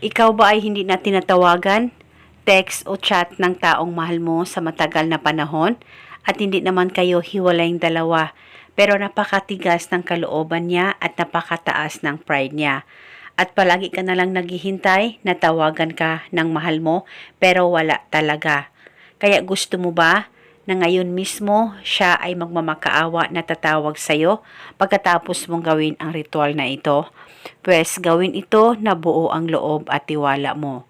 Ikaw ba ay hindi na tinatawagan, text o chat ng taong mahal mo sa matagal na panahon at hindi naman kayo hiwalayng dalawa pero napakatigas ng kalooban niya at napakataas ng pride niya. At palagi ka na lang naghihintay na tawagan ka ng mahal mo pero wala talaga. Kaya gusto mo ba na ngayon mismo siya ay magmamakaawa na tatawag sa'yo pagkatapos mong gawin ang ritual na ito? Pwes gawin ito na buo ang loob at tiwala mo.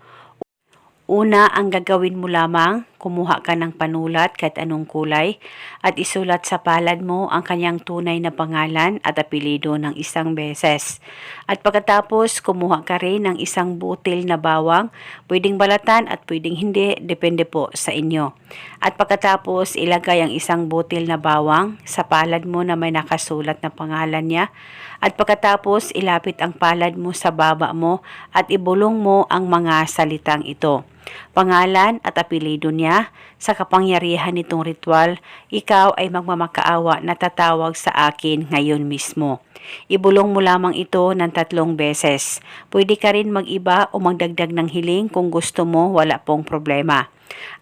Una, ang gagawin mo lamang, kumuha ka ng panulat kahit anong kulay at isulat sa palad mo ang kanyang tunay na pangalan at apelido ng isang beses. At pagkatapos, kumuha ka rin ng isang butil na bawang, pwedeng balatan at pwedeng hindi, depende po sa inyo. At pagkatapos, ilagay ang isang butil na bawang sa palad mo na may nakasulat na pangalan niya. At pagkatapos, ilapit ang palad mo sa baba mo at ibulong mo ang mga salitang ito pangalan at apelido niya. Sa kapangyarihan nitong ritual, ikaw ay magmamakaawa na tatawag sa akin ngayon mismo. Ibulong mo lamang ito ng tatlong beses. Pwede ka rin mag-iba o magdagdag ng hiling kung gusto mo, wala pong problema.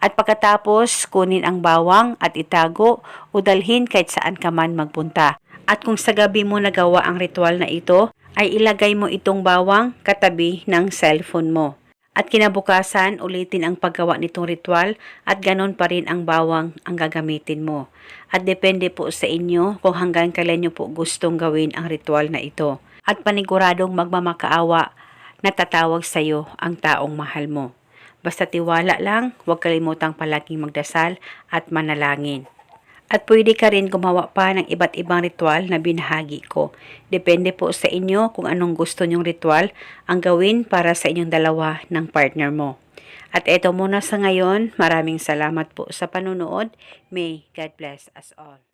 At pagkatapos, kunin ang bawang at itago o dalhin kahit saan ka man magpunta. At kung sa gabi mo nagawa ang ritual na ito, ay ilagay mo itong bawang katabi ng cellphone mo. At kinabukasan, ulitin ang paggawa nitong ritual at ganon pa rin ang bawang ang gagamitin mo. At depende po sa inyo kung hanggang kailan nyo po gustong gawin ang ritual na ito. At paniguradong magmamakaawa na tatawag sa iyo ang taong mahal mo. Basta tiwala lang, huwag kalimutang palaging magdasal at manalangin. At pwede ka rin gumawa pa ng iba't ibang ritual na binahagi ko. Depende po sa inyo kung anong gusto nyong ritual ang gawin para sa inyong dalawa ng partner mo. At eto muna sa ngayon, maraming salamat po sa panunood. May God bless us all.